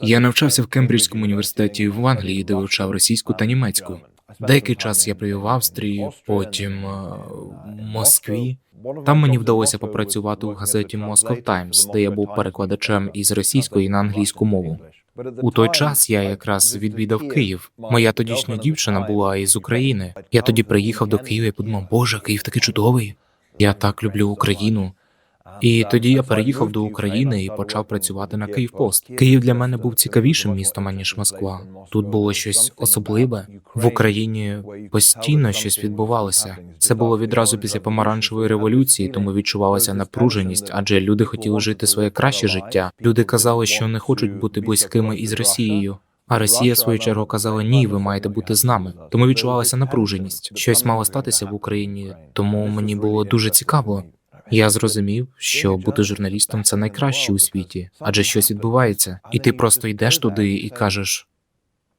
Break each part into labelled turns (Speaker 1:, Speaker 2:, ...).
Speaker 1: Я навчався в Кембриджському університеті в Англії, де вивчав російську та німецьку. Деякий час я провів в Австрії, потім е, в Москві. Там мені вдалося попрацювати у газеті Moscow Times, де я був перекладачем із російської на англійську мову. У той час я якраз відвідав Київ. Моя тодішня дівчина була із України. Я тоді приїхав до Києва і подумав, Боже, Київ такий чудовий. Я так люблю Україну. І тоді я переїхав до України і почав працювати на Київпост. Київ для мене був цікавішим містом аніж Москва. Тут було щось особливе. В Україні постійно щось відбувалося. Це було відразу після помаранчевої революції, тому відчувалася напруженість, адже люди хотіли жити своє краще життя. Люди казали, що не хочуть бути близькими із Росією. А Росія, в свою чергу, казала ні, ви маєте бути з нами. Тому відчувалася напруженість. Щось мало статися в Україні, тому мені було дуже цікаво. Я зрозумів, що бути журналістом це найкраще у світі, адже щось відбувається, і ти просто йдеш туди і кажеш.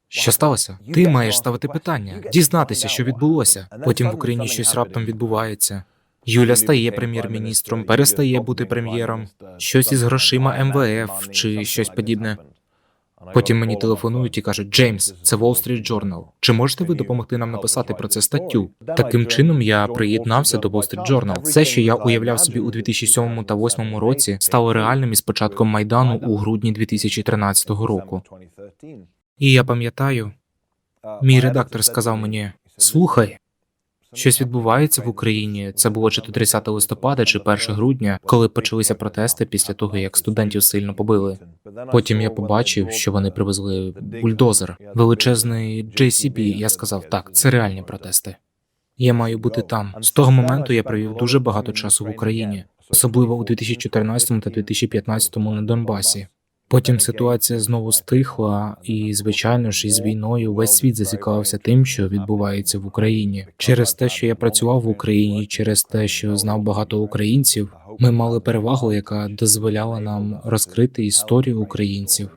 Speaker 1: Що сталося? Ти маєш ставити питання, дізнатися, що відбулося. Потім в Україні щось раптом відбувається. Юля стає прем'єр-міністром, перестає бути прем'єром, щось із грошима МВФ чи щось подібне. Потім мені телефонують і кажуть: Джеймс, це Wall Street Journal. Чи можете ви допомогти нам написати про це статтю? Таким чином я приєднався до Wall Street Journal. Все, що я уявляв собі у 2007 та 2008 році, стало реальним із початком майдану у грудні 2013 року. І я пам'ятаю, мій редактор сказав мені: слухай. Щось відбувається в Україні. Це було чи то 30 листопада, чи 1 грудня, коли почалися протести після того, як студентів сильно побили. Потім я побачив, що вони привезли бульдозер, величезний JCB. Я сказав, так, це реальні протести. Я маю бути там. З того моменту я провів дуже багато часу в Україні, особливо у 2014 та 2015 на Донбасі. Потім ситуація знову стихла, і звичайно ж, із війною весь світ зацікавився тим, що відбувається в Україні. Через те, що я працював в Україні, через те, що знав багато українців, ми мали перевагу, яка дозволяла нам розкрити історію українців.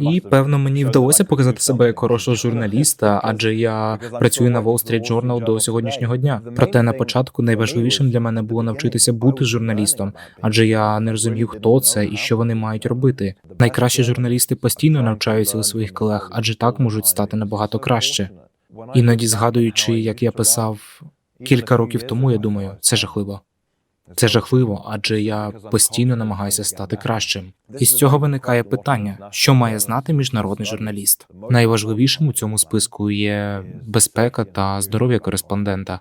Speaker 1: І певно мені вдалося показати себе як хорошого журналіста, адже я працюю на Wall Street Journal до сьогоднішнього дня. Проте на початку найважливішим для мене було навчитися бути журналістом, адже я не розумів, хто це і що вони мають робити. Найкращі журналісти постійно навчаються у своїх колег, адже так можуть стати набагато краще. Іноді згадуючи, як я писав кілька років тому, я думаю, це жахливо. Це жахливо, адже я постійно намагаюся стати кращим. І з цього виникає питання, що має знати міжнародний журналіст. Найважливішим у цьому списку є безпека та здоров'я кореспондента,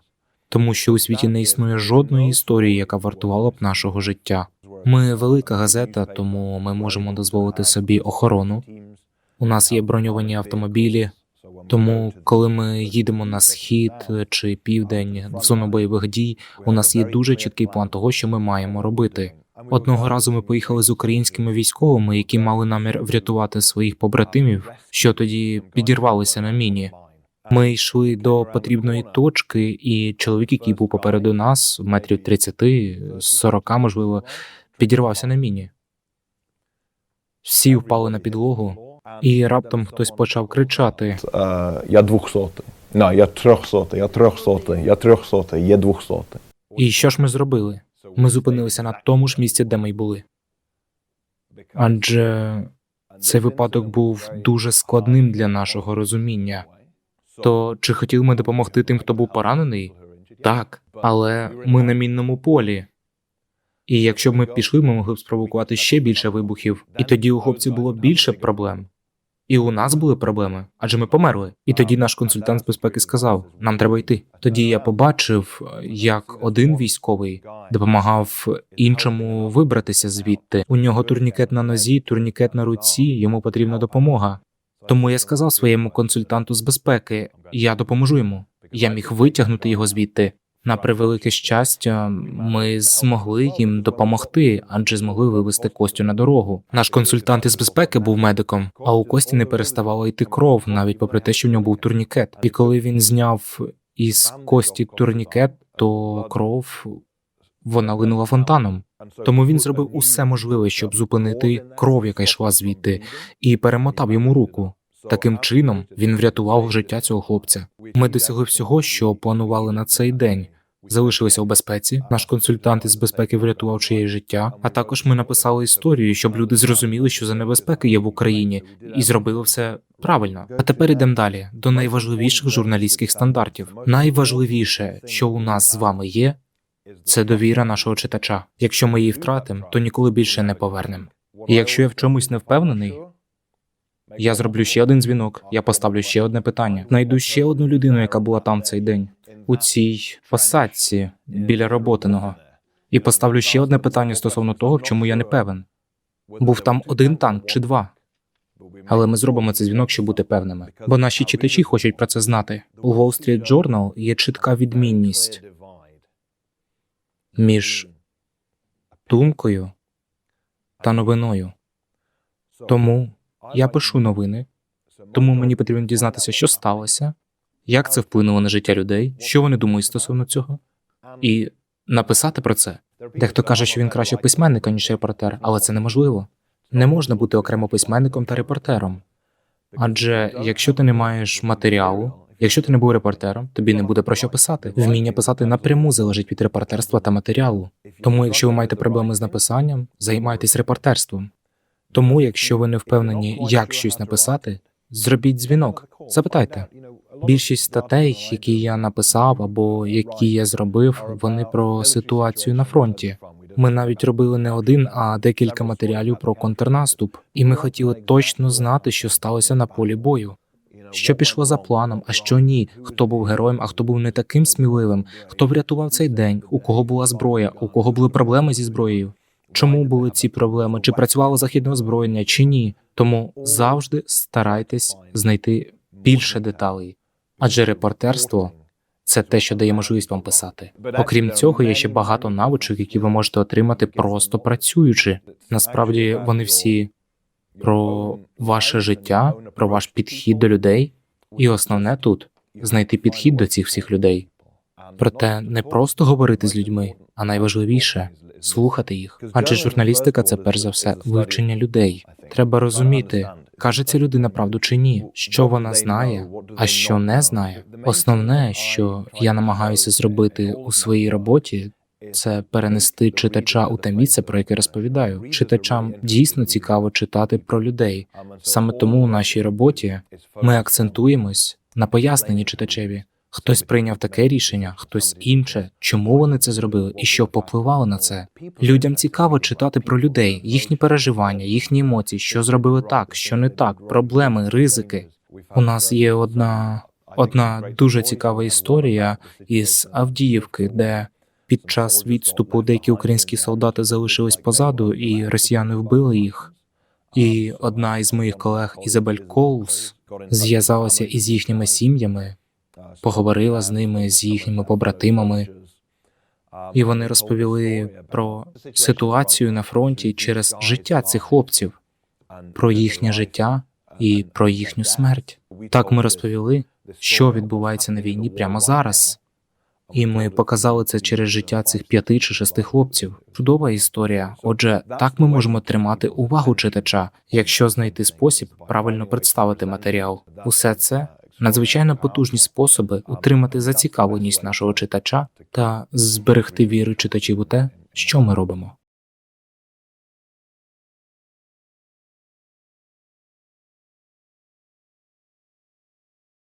Speaker 1: тому що у світі не існує жодної історії, яка вартувала б нашого життя. Ми велика газета, тому ми можемо дозволити собі охорону. У нас є броньовані автомобілі. Тому, коли ми їдемо на схід чи південь в зону бойових дій, у нас є дуже чіткий план того, що ми маємо робити. Одного разу ми поїхали з українськими військовими, які мали намір врятувати своїх побратимів, що тоді підірвалися на міні. Ми йшли до потрібної точки, і чоловік, який був попереду нас, метрів 30, 40, можливо, підірвався на міні. Всі впали на підлогу, і раптом хтось почав кричати:
Speaker 2: Е, я двохсотий. На, я трьохсотий, я трьохсотий, я трьохсотий, є двохсотий.
Speaker 1: І що ж ми зробили? Ми зупинилися на тому ж місці, де ми й були. Адже цей випадок був дуже складним для нашого розуміння. То чи хотіли ми допомогти тим, хто був поранений? Так, але ми на мінному полі. І якщо б ми пішли, ми могли б спровокувати ще більше вибухів, і тоді у хлопців було більше проблем. І у нас були проблеми, адже ми померли. І тоді наш консультант з безпеки сказав: нам треба йти. Тоді я побачив, як один військовий допомагав іншому вибратися звідти. У нього турнікет на нозі, турнікет на руці, йому потрібна допомога. Тому я сказав своєму консультанту з безпеки: я допоможу йому. Я міг витягнути його звідти. На превелике щастя, ми змогли їм допомогти, адже змогли вивести Костю на дорогу. Наш консультант із безпеки був медиком, а у Кості не переставала йти кров, навіть попри те, що в нього був турнікет. І коли він зняв із Кості турнікет, то кров вона линула фонтаном. Тому він зробив усе можливе, щоб зупинити кров, яка йшла звідти, і перемотав йому руку. Таким чином він врятував життя цього хлопця. Ми досягли всього, що планували на цей день. залишилися у безпеці. Наш консультант із безпеки врятував чиєсь життя. А також ми написали історію, щоб люди зрозуміли, що за небезпеки є в Україні, і зробили все правильно. А тепер ідемо далі до найважливіших журналістських стандартів. Найважливіше, що у нас з вами є, це довіра нашого читача. Якщо ми її втратимо, то ніколи більше не повернемо. І якщо я в чомусь не впевнений, я зроблю ще один дзвінок, я поставлю ще одне питання. Найду ще одну людину, яка була там цей день, у цій посадці біля роботиного, і поставлю ще одне питання стосовно того, в чому я не певен. Був там один танк чи два. Але ми зробимо цей дзвінок, щоб бути певними. Бо наші читачі хочуть про це знати. У Wall Street Journal є чітка відмінність між думкою та новиною. Тому я пишу новини, тому мені потрібно дізнатися, що сталося, як це вплинуло на життя людей, що вони думають стосовно цього, і написати про це. Дехто каже, що він краще письменник, ніж репортер, але це неможливо. Не можна бути окремо письменником та репортером. Адже якщо ти не маєш матеріалу, якщо ти не був репортером, тобі не буде про що писати. Вміння писати напряму залежить від репортерства та матеріалу. Тому, якщо ви маєте проблеми з написанням, займайтесь репортерством. Тому, якщо ви не впевнені, як щось написати, зробіть дзвінок, запитайте. Більшість статей, які я написав або які я зробив, вони про ситуацію на фронті. Ми навіть робили не один, а декілька матеріалів про контрнаступ, і ми хотіли точно знати, що сталося на полі бою. Що пішло за планом, а що ні? Хто був героєм, а хто був не таким сміливим? Хто врятував цей день? У кого була зброя? У кого були проблеми зі зброєю? Чому були ці проблеми? Чи працювало західне озброєння, чи ні? Тому завжди старайтесь знайти більше деталей, адже репортерство це те, що дає можливість вам писати. Окрім цього, є ще багато навичок, які ви можете отримати просто працюючи. Насправді вони всі про ваше життя, про ваш підхід до людей, і основне тут знайти підхід до цих всіх людей. Проте не просто говорити з людьми, а найважливіше слухати їх. Адже журналістика це перш за все вивчення людей. Треба розуміти, каже ця людина правду чи ні, що вона знає, а що не знає. Основне, що я намагаюся зробити у своїй роботі, це перенести читача у те місце, про яке розповідаю. Читачам дійсно цікаво читати про людей. Саме тому у нашій роботі ми акцентуємось на поясненні читачеві. Хтось прийняв таке рішення, хтось інше. Чому вони це зробили і що попливало на це? Людям цікаво читати про людей, їхні переживання, їхні емоції, що зробили так, що не так, проблеми, ризики. У нас є одна одна дуже цікава історія із Авдіївки, де під час відступу деякі українські солдати залишились позаду, і росіяни вбили їх. І одна із моїх колег Ізабель Коулс зв'язалася із їхніми сім'ями, поговорила з ними, з їхніми побратимами, і вони розповіли про ситуацію на фронті через життя цих хлопців, про їхнє життя і про їхню смерть. Так ми розповіли, що відбувається на війні прямо зараз. І ми показали це через життя цих п'яти чи шести хлопців. Чудова історія. Отже, так ми можемо тримати увагу читача, якщо знайти спосіб правильно представити матеріал. Усе це надзвичайно потужні способи утримати зацікавленість нашого читача та зберегти віру читачів у те, що ми робимо.